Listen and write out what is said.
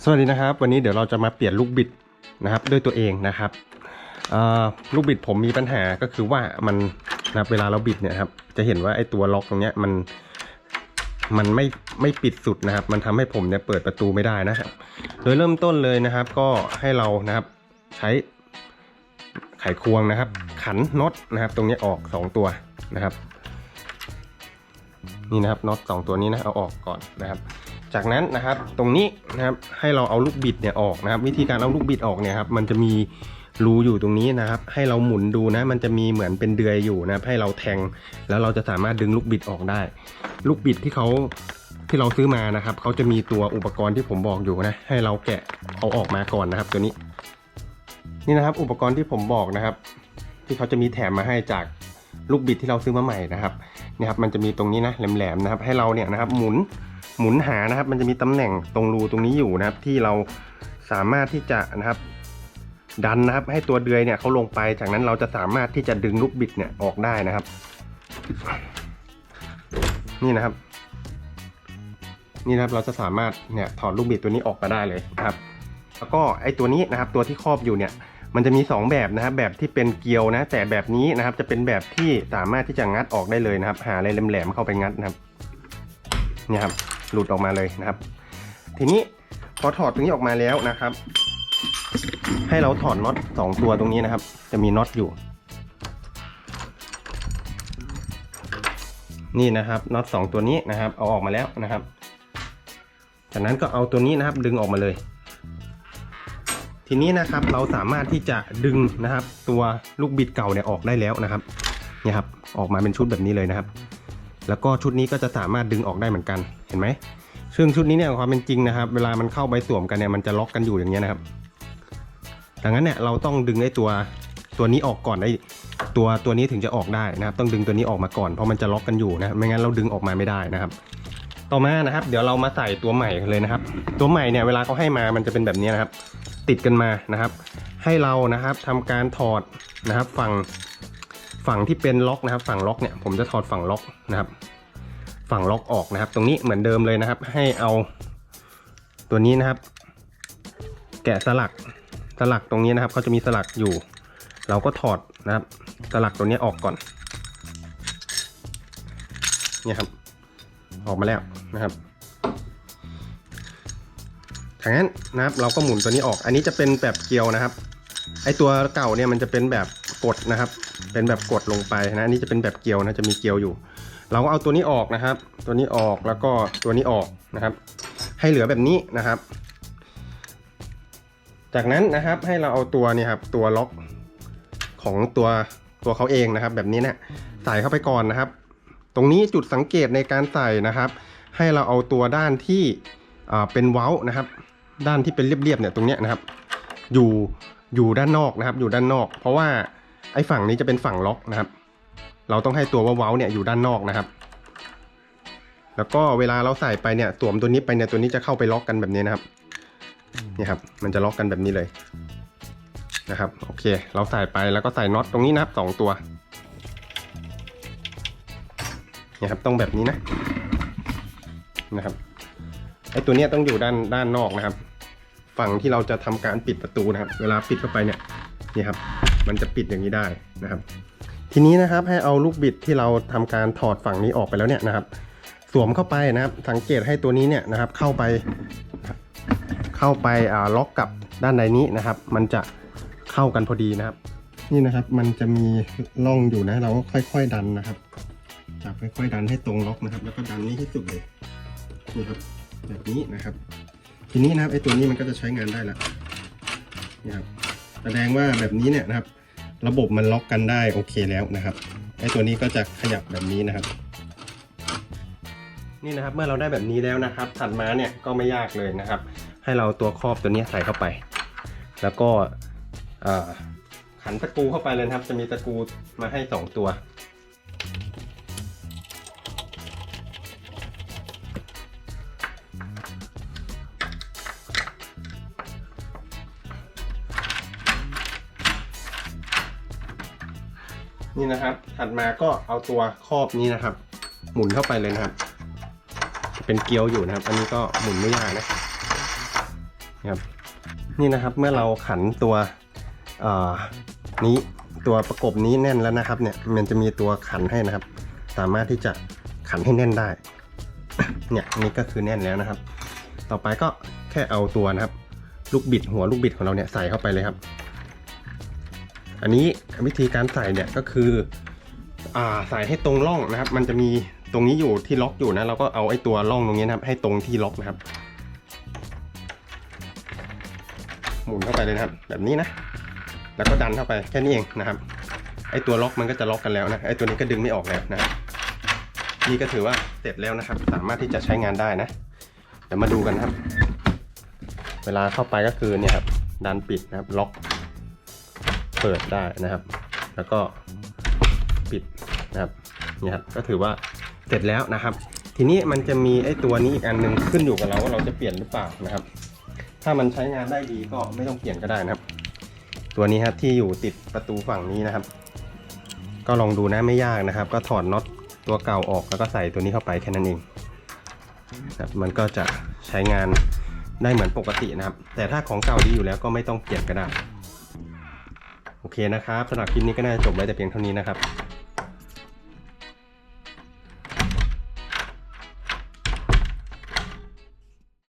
สวัสดีนะครับ วันนี้เดี๋ยวเราจะมาเปลี่ยนลูกบิดนะครับด้วยตัวเองนะครับลูกบิดผมมีปัญหาก็คือว่ามันนะเวลาเราบิดเนี่ยครับจะเห็นว่าไอ้ตัวล็อกตรงเนี้ยมันมันไม่ไม่ปิดสุดนะครับ มันทำให้ผมเนี่ยเปิดประตูไม่ได้นะครับ โดยเริ่มต้นเลยนะครับ ก็ให้เรานะครับใช้ไขควงนะครับ ขันน็อตนะครับ ตรงนี้ออกสองตัวนะครับ นี่นะครับน็อตสองตัวนี้นะเอาออกก่อนนะครับ จากนั้นนะครับตรงนี้นะครับให้เราเอาลูกบิดเนี่ยออกนะครับ วิธีการเอาลูกบิดออกเนี่ยครับมันจะมีรูอยู่ตรงนี้นะครับ ให้เราหมุนดูนะ มันจะมีเหมือนเป็นเดือยอยู่นะครับ ให้เราแทงแล้วเราจะสามารถดึงลูกบิดออกได้ ลูกบิดที่เขาที่เราซื้อมานะครับเขาจะมีตัวอุปกรณ์ที่ผมบอกอยู่นะ ให้เราแกะเอาออกมาก่อนนะครับ ตัวนี้นี่นะครับ อุปกรณ์ที่ผมบอกนะครับ ที่เขาจะมีแถมมาให้จากลูกบิดที่เราซื้อมาใหม่นะครับนี่ครับ มันจะมีตรงนี้นะแหลมๆนะครับ ให้เราเนี่ยนะครับหมุน หมุนหานะครับ มันจะมีตำแหน่งตรงรูตรงนี้อยู่นะครับ ที่เราสามารถที่จะนะครับ ดันนะครับ ให้ตัวเดือยเนี่ยเขาลงไป จากนั้นเราจะสามารถที่จะดึงลูกบิดเนี่ยออกได้นะครับ นี่นะครับ นี่นะครับเราจะสามารถเนี่ยถอดลูกบิดตัวนี้ออกมาได้เลยนะครับ แล้วก็ไอ้ตัวนี้นะครับ ตัวที่ครอบอยู่เนี่ยมันจะมี 2 แบบนะครับแบบที่เป็นเกลียวนะ แต่แบบนี้นะครับจะเป็นแบบที่สามารถที่จะงัดออกได้เลยนะครับ หาอะไรแหลมๆเข้าไปงัดนะครับ เนี่ยครับ หลุดออกมาเลยนะครับ ทีนี้พอถอดตรงนี้ออกมาแล้วนะครับ ให้เราถอดน็อตสองตัวตรงนี้นะครับ จะมีน็อตอยู่ นี่นะครับน็อตสองตัวนี้นะครับ เอาออกมาแล้วนะครับ จากนั้นก็เอาตัวนี้นะครับดึงออกมาเลย ทีนี้นะครับเราสามารถที่จะดึงนะครับ ตัวลูกบิดเก่าเนี่ยออกได้แล้วนะครับนี่ครับออกมาเป็นชุดแบบนี้เลยนะครับ แล้วก็ชุดนี้ก็จะสามารถดึงออกได้เหมือนกันเห็นไหมซึ่งชุดนี้เนี่ยความเป็นจริงนะครับ เวลามันเข้าไปสวมกันเนี่ยมันจะล็อกกันอยู่อย่างเงี้ยนะครับดังนั้นเนี่ยเราต้องดึงไอ้ตัวตัวนี้ออกก่อนไอ้ตัวตัวนี้ถึงจะออกได้นะครับ ต้องดึงตัวนี้ออกมาก่อนเพราะมันจะล็อกกันอยู่นะไม่งั้นเราดึงออกมาไม่ได้นะครับ ต่อมานะครับ เดี๋ยวเรามาใส่ตัวใหม่เลยนะครับ ตัวใหม่เนี่ยเวลาเขาให้มามันจะเป็นแบบนี้นะครับ ติดกันมานะครับ ให้เรานะครับทำการถอดนะครับ ฝั่ง ฝั่งที่เป็นล็อกนะครับ ฝั่งล็อกเนี่ยผมจะถอดฝั่งล็อกนะครับ ฝั่งล็อกออกนะครับ ตรงนี้เหมือนเดิมเลยนะครับ ให้เอาตัวนี้นะครับ แกะสลักสลักตรงนี้นะครับเขาจะมีสลักอยู่ เราก็ถอดนะครับ สลักตัวนี้ออกก่อนเนี่ยครับ ออกมาแล้วนะครับจากนั้นนะครับเราก็หมุนตัวนี้ออก อันนี้จะเป็นแบบเกลียวนะครับ ไอตัวเก่าเนี่ยมันจะเป็นแบบ กดนะครับ เป็นแบบกดลงไปนะอันนี้จะเป็นแบบเกลียวนะจะมีเกลียวอยู่ เราก็เอาตัวนี้ออกนะครับ ตัวนี้ออกแล้วก็ตัวนี้ออกนะครับ ให้เหลือแบบนี้นะครับ จากนั้นนะครับให้เราเอาตัวนี่ครับตัวล็อกของตัวตัวเขาเองนะครับ แบบนี้เนะี่ยใส่เข้าไปก่อนนะครับ ตรงนี้จุดสังเกตในการใส่นะครับ ให้เราเอาตัวด้านที่อ่าเป็นเว้านะครับ ด้านที่เป็นเรียบๆเนี่ยตรงเนี้ยนะครับ อยู่อยู่ด้านนอกนะครับ อยู่ด้านนอก เพราะว่า ไอ้ฝั่งนี้จะเป็นฝั่งล็อกนะครับ เราต้องให้ตัวว่าเว้าเนี่ยอยู่ด้านนอกนะครับ แล้วก็เวลาเราใส่ไปเนี่ยสวมตัวนี้ไปเนี่ยตัวนี้จะเข้าไปล็อกกันแบบนี้นะครับนี่ครับ มันจะล็อกกันแบบนี้เลยนะครับ โอเค เราใส่ไปแล้วก็ใส่น็อตตรงนี้นะครับสองตัวนี่ครับต้องแบบนี้นะนะครับไอ้ตัวเนี้ยต้องอยู่ด้านด้านนอกนะครับ ฝั่งที่เราจะทำการปิดประตูนะครับ เวลาปิดเข้าไปเนี่ยนี่ครับ มันจะปิดอย่างนี้ได้นะครับ ทีนี้นะครับให้เอาลูกบิดที่เราทำการถอดฝั่งนี้ออกไปแล้วเนี่ยนะครับ สวมเข้าไปนะครับ สังเกตให้ตัวนี้เนี่ยนะครับ เข้าไป เข้าไปอ่าล็อกกับด้านในนี้นะครับ มันจะเข้ากันพอดีนะครับ นี่นะครับมันจะมีร่องอยู่นะเราก็ค่อย ๆดันนะครับจับค่อยๆดันให้ตรงล็อกนะครับ แล้วก็ดันนี้ให้สุดเลยนี่ครับแบบนี้นะครับ ทีนี้นะครับไอ้ตัวนี้มันก็จะใช้งานได้แล้วนี่ครับ แสดงว่าแบบนี้เนี่ยนะครับ ระบบมันล็อกกันได้โอเคแล้วนะครับไอตัวนี้ก็จะขยับแบบนี้นะครับ นี่นะครับเมื่อเราได้แบบนี้แล้วนะครับถัดมาเนี่ยก็ไม่ยากเลยนะครับ ให้เราตัวครอบตัวนี้ใส่เข้าไป แล้วก็ขันตะกูเข้าไปเลยครับ จะมีตะกูมาให้สองตัว นี่นะครับ ถัดมาก็เอาตัวครอบนี้นะครับ หมุนเข้าไปเลยนะครับ เป็นเกลียวอยู่นะครับ อันนี้ก็หมุนไม่ยากนะครับ นี่นะครับเมื่อเราขันตัวนี้ตัวประกบนี้แน่นแล้วนะครับ เนี่ยมันจะมีตัวขันให้นะครับ สามารถที่จะขันให้แน่นได้ เนี่ยนี่ก็คือแน่นแล้วนะครับ ต่อไปก็แค่เอาตัวนะครับ ลูกบิดหัวลูกบิดของเราเนี่ยใส่เข้าไปเลยครับ อันนี้วิธีการใส่เนี่ยก็คืออ่าใส่ให้ตรงร่องนะครับ มันจะมีตรงนี้อยู่ที่ล็อกอยู่นะเราก็เอาไอ้ตัวร่องตรงนี้นะครับให้ตรงที่ล็อกนะครับ หมุนเข้าไปเลยนะครับ แบบนี้นะ แล้วก็ดันเข้าไปแค่นี้เองนะครับไอ้ตัวล็อกมันก็จะล็อกกันแล้วนะไอ้ตัวนี้ก็ดึงไม่ออกแล้วนะนี่ก็ถือว่าเสร็จแล้วนะครับ สามารถที่จะใช้งานได้นะเดี๋ยวมาดูกันครับ เวลาเข้าไปก็คือเนี่ยครับดันปิดนะครับล็อก เปิดได้นะครับ แล้วก็ปิดนะครับนี่ครับก็ถือว่าเสร็จแล้วนะครับ ทีนี้มันจะมีไอ้ตัวนี้อีกอันหนึงขึ้นอยู่กับเราว่าเราจะเปลี่ยนหรือเปล่านะครับ ถ้ามันใช้งานได้ดีก็ไม่ต้องเปลี่ยนก็ได้นะครับ ตัวนี้ครับที่อยู่ติดประตูฝั่งนี้นะครับ ก็ลองดูนะไม่ยากนะครับ ก็ถอดน็อตตัวเก่าออกแล้วก็ใส่ตัวนี้เข้าไปแค่นั้นเองครับมันก็จะใช้งานได้เหมือนปกตินะครับ แต่ถ้าของเก่าดีอยู่แล้วก็ไม่ต้องเปลี่ยนก็ได้ โอเคนะครับสำหรับคลิปนี้ก็น่าจะจบไว้แต่เพียงเท่านี้นะครับ